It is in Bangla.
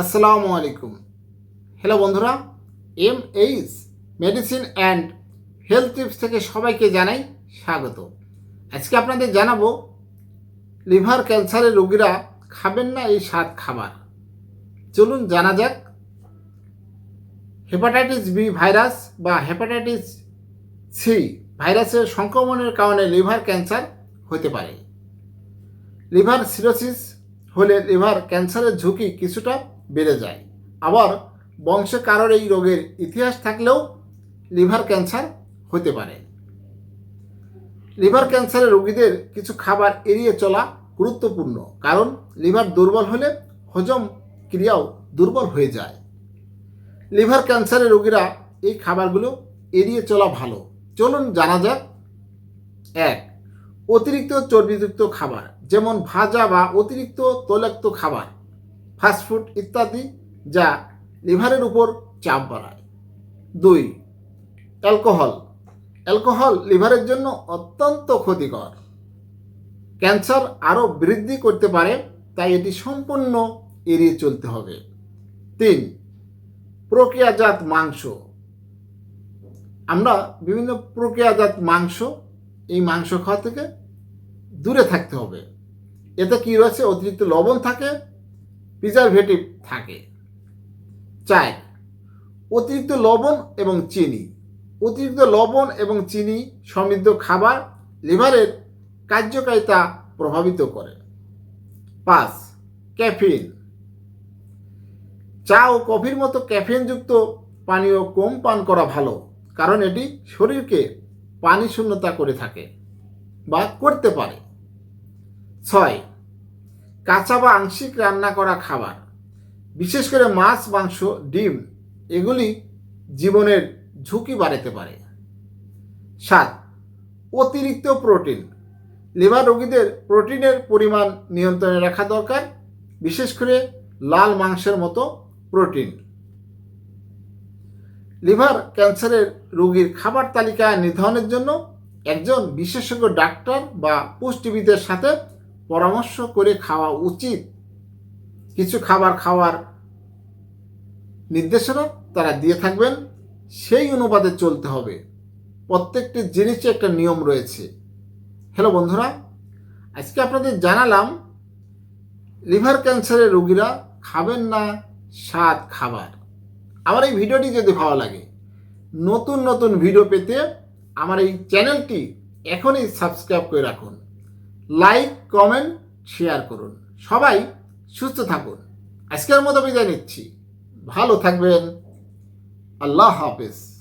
আসসালামু আলাইকুম। হ্যালো বন্ধুরা M H medicine and health tips থেকে সবাইকে জানাই স্বাগত। আজকে আপনাদের জানাব, লিভার ক্যান্সারের রোগীরা খাবেন না এই সাত খাবার। চলুন জানা যাক হেপাটাইটিস বি ভাইরাস বা হেপাটাইটিস সি ভাইরাসের সংক্রমণের কারণে লিভার ক্যান্সার হতে পারে। লিভার সিরোসিস হলে লিভার ক্যান্সারের ঝুঁকি কিছুটা বেড়ে যায়। আবার বংশে কারোর এই রোগের ইতিহাস থাকলেও লিভার ক্যান্সার হতে পারে। লিভার ক্যান্সারের রোগীদের কিছু খাবার এড়িয়ে চলা গুরুত্বপূর্ণ, কারণ লিভার দুর্বল হলে হজম ক্রিয়াও দুর্বল হয়ে যায়। লিভার ক্যান্সারের রোগীরা এই খাবারগুলো এড়িয়ে চলা ভালো। চলুন জানা যাক। এক, অতিরিক্ত চর্বিযুক্ত খাবার, যেমন ভাজা বা অতিরিক্ত তৈলাক্ত খাবার। ফাস্টফুড ইত্যাদি যা লিভারের উপর চাপ বাড়ায়। দুই, অ্যালকোহল। অ্যালকোহল লিভারের জন্য অত্যন্ত ক্ষতিকর। ক্যান্সার আরও বৃদ্ধি করতে পারে, তাই এটি সম্পূর্ণ এড়িয়ে চলতে হবে। তিন, প্রক্রিয়াজাত মাংস। আমরা বিভিন্ন প্রক্রিয়াজাত মাংস, এই মাংস খাওয়া থেকে দূরে থাকতে হবে। এতে কী রয়েছে? অতিরিক্ত লবণ থাকে প্রিজারভেটিভ থাকে। চার অতিরিক্ত লবণ এবং চিনি। অতিরিক্ত লবণ এবং চিনি সমৃদ্ধ খাবার লিভারের কার্যকারিতা প্রভাবিত করে। পাঁচ ক্যাফিন। চা ও কফির মতো ক্যাফিনযুক্ত পানীয় কম পান করা ভালো কারণ এটি শরীরকে পানি শূন্যতা করে থাকে বা করতে পারে। ছয় কাঁচা বা আংশিক রান্না করা খাবার, বিশেষ করে মাছ, মাংস, ডিম, এগুলি জীবনের ঝুঁকি বাড়াতে পারে। সাত, অতিরিক্ত প্রোটিন, লিভার রোগীদের প্রোটিনের পরিমাণ নিয়ন্ত্রণে রাখা দরকার, বিশেষ করে লাল মাংসের মতো প্রোটিন। লিভার ক্যান্সারের রোগীর খাবার তালিকা নির্ধারণের জন্য একজন বিশেষজ্ঞ ডাক্তার বা পুষ্টিবিদের সাথে পরামর্শ করে খাওয়া উচিত। কিছু খাবার খাওয়ার নির্দেশনা তারা দিয়ে থাকবেন, সেই অনুপাতে চলতে হবে। প্রত্যেকটি জিনিসে একটা নিয়ম রয়েছে। হ্যালো বন্ধুরা, আজকে আপনাদের জানালাম, লিভার ক্যান্সারের রোগীরা খাবেন না স্বাদ খাবার। আমার এই ভিডিওটি যদি ভালো লাগে, নতুন নতুন ভিডিও পেতে আমার এই চ্যানেলটি এখনই সাবস্ক্রাইব করে রাখুন। লাইক কমেন্ট শেয়ার করুন। সবাই সুস্থ থাকুন। আজকের মতো বিদায় নিচ্ছি। ভালো থাকবেন। আল্লাহ হাফেজ।